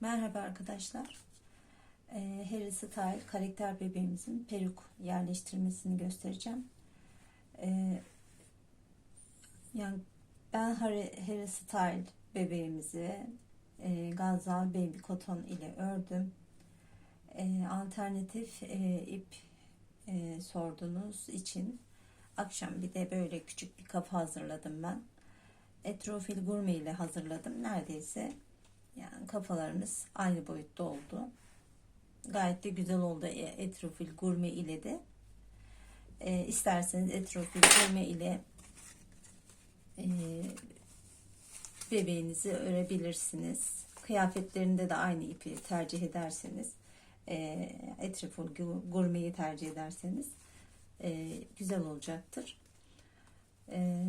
Merhaba arkadaşlar. Ee, Harry Style karakter bebeğimizin peruk yerleştirmesini göstereceğim. Ee, yani ben Harry, Style bebeğimizi e, Gazal Baby Cotton ile ördüm. E, alternatif e, ip e, sorduğunuz için akşam bir de böyle küçük bir kafa hazırladım ben. Etrofil Gurme ile hazırladım. Neredeyse yani kafalarımız aynı boyutta oldu. Gayet de güzel oldu e, etrofil gurme ile de. E, isterseniz etrofil gurme ile e, bebeğinizi örebilirsiniz. Kıyafetlerinde de aynı ipi tercih ederseniz e, etrofil gurmeyi tercih ederseniz e, güzel olacaktır. E,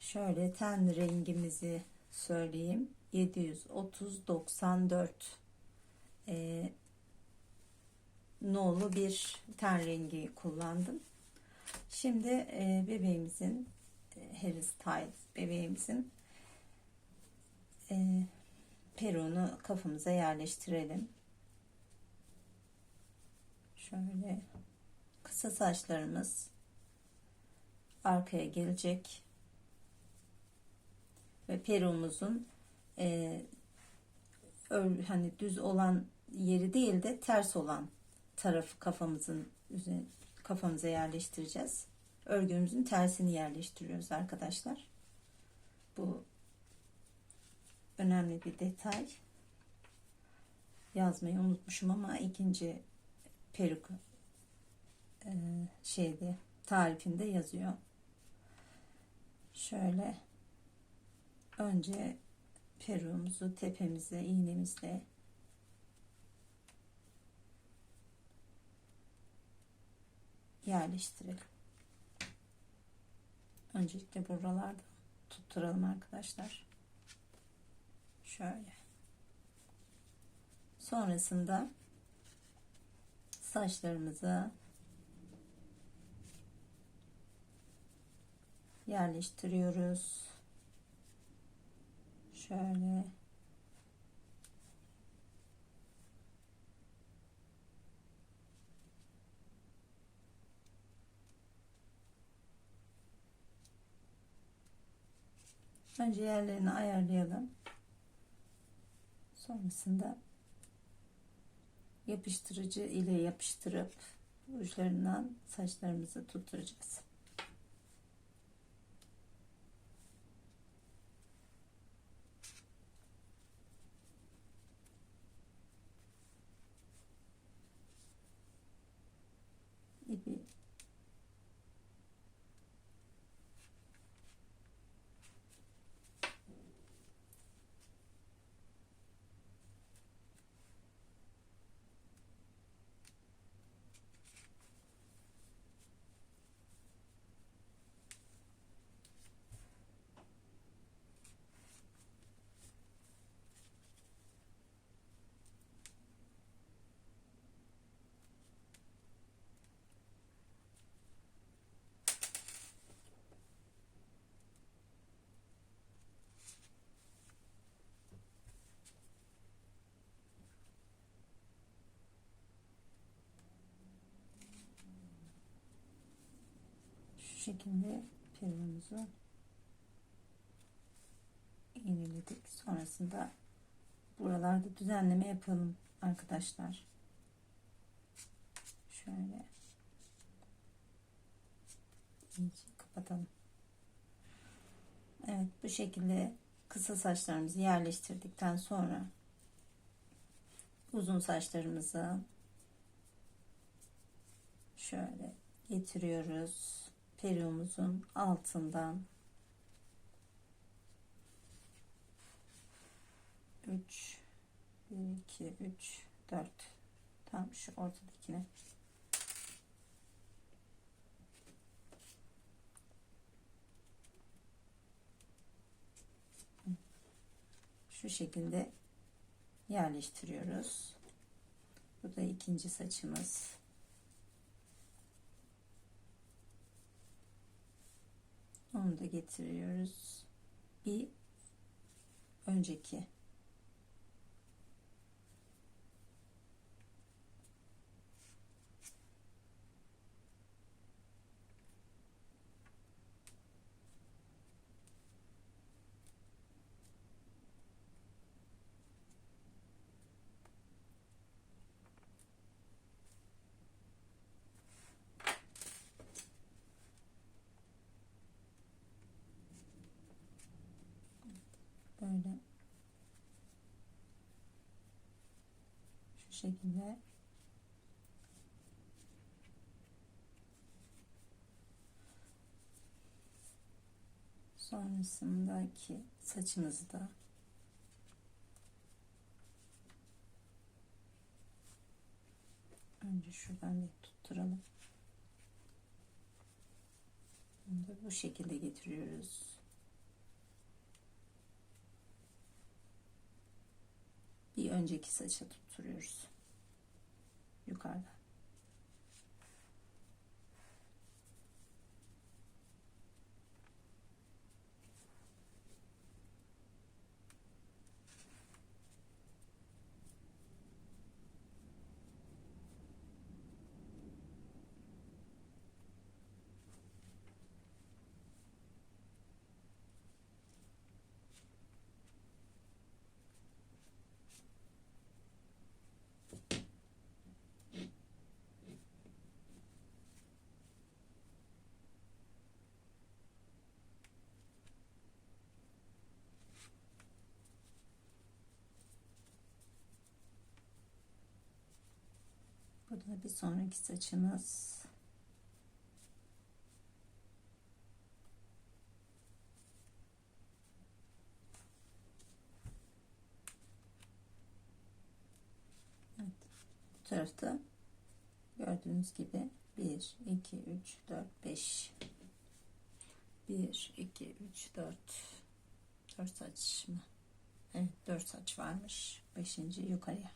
şöyle ten rengimizi söyleyeyim. 730 94 e, nolu bir ten rengi kullandım. Şimdi e, bebeğimizin e, Harry Styles bebeğimizin e, peruğunu kafamıza yerleştirelim. Şöyle kısa saçlarımız arkaya gelecek ve peruğumuzun e, hani düz olan yeri değil de ters olan tarafı kafamızın üzerine kafamıza yerleştireceğiz. Örgümüzün tersini yerleştiriyoruz arkadaşlar. Bu önemli bir detay. Yazmayı unutmuşum ama ikinci peruk e, şeyde tarifinde yazıyor. Şöyle önce peruğumuzu tepemize iğnemizle yerleştirelim. Öncelikle buralarda tutturalım arkadaşlar. Şöyle. Sonrasında saçlarımızı yerleştiriyoruz. Şöyle. Önce yerlerini ayarlayalım. Sonrasında yapıştırıcı ile yapıştırıp uçlarından saçlarımızı tutturacağız. ipi şekilde peruğumuzu iğneledik. Sonrasında buralarda düzenleme yapalım arkadaşlar. Şöyle iyice kapatalım. Evet bu şekilde kısa saçlarımızı yerleştirdikten sonra uzun saçlarımızı şöyle getiriyoruz peruğumuzun altından 3 1 2 3 4 tam şu ortadakine şu şekilde yerleştiriyoruz. Bu da ikinci saçımız. Onu da getiriyoruz. Bir önceki şekilde sonrasındaki saçımızı da önce şuradan bir tutturalım. Bunu da bu şekilde getiriyoruz. Bir önceki saça tutturuyoruz. Bu da bir sonraki saçımız. Evet. Bu tarafta gördüğünüz gibi 1, 2, 3, 4, 5 1, 2, 3, 4 4 saç mı? Evet 4 saç varmış. 5. yukarıya.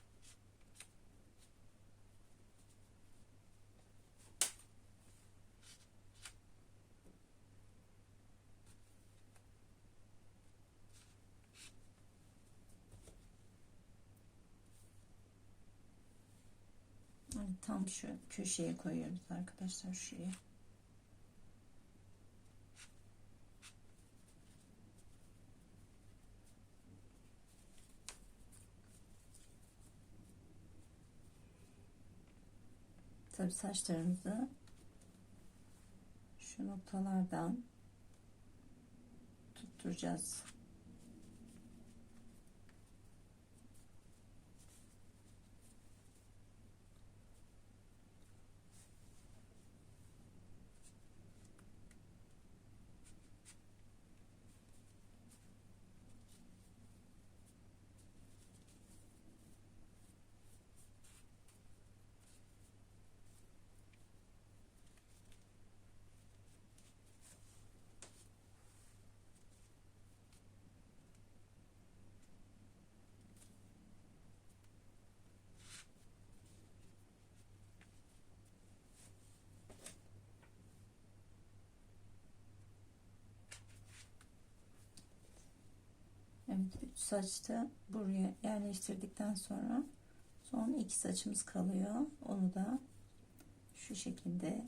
Yani tam şu köşeye koyuyoruz arkadaşlar şuraya. Tabi saçlarımızı şu noktalardan tutturacağız. Evet, üç saçta buraya yerleştirdikten sonra son iki saçımız kalıyor. Onu da şu şekilde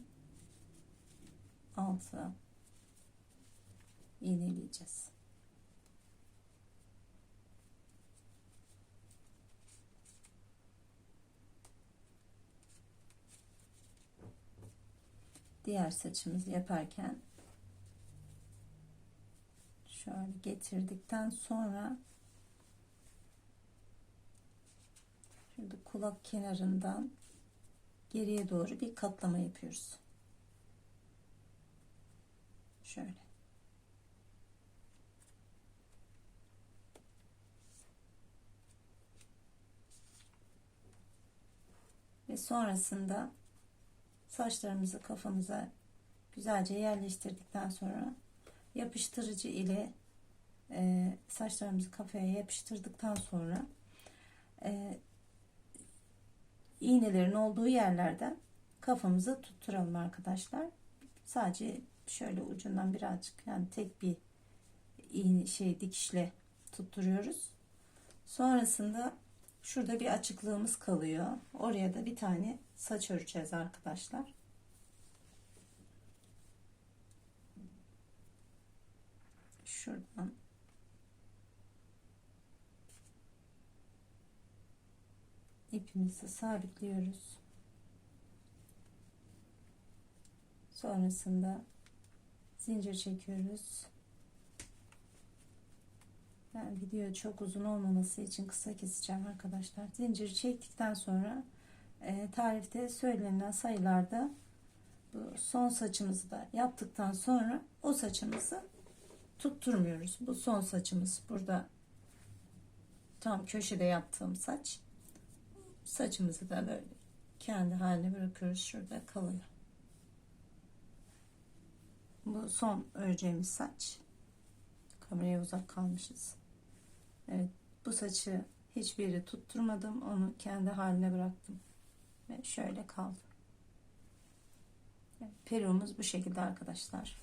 alta iğneleyeceğiz. Diğer saçımızı yaparken şöyle getirdikten sonra şurada kulak kenarından geriye doğru bir katlama yapıyoruz. Şöyle. Ve sonrasında saçlarımızı kafamıza güzelce yerleştirdikten sonra yapıştırıcı ile e, saçlarımızı kafaya yapıştırdıktan sonra e, iğnelerin olduğu yerlerden kafamızı tutturalım arkadaşlar. Sadece şöyle ucundan birazcık yani tek bir iğne şey dikişle tutturuyoruz. Sonrasında şurada bir açıklığımız kalıyor. Oraya da bir tane saç öreceğiz arkadaşlar. Şuradan ipimizi sabitliyoruz. Sonrasında zincir çekiyoruz. Ben video çok uzun olmaması için kısa keseceğim arkadaşlar. Zinciri çektikten sonra e, tarifte söylenen sayılarda bu son saçımızı da yaptıktan sonra o saçımızı tutturmuyoruz. Bu son saçımız burada tam köşede yaptığım saç. Saçımızı da böyle kendi haline bırakıyoruz. Şurada kalıyor. Bu son öreceğimiz saç. Kameraya uzak kalmışız. Evet, bu saçı hiçbir yere tutturmadım. Onu kendi haline bıraktım. Ve şöyle kaldı. Peruğumuz bu şekilde arkadaşlar.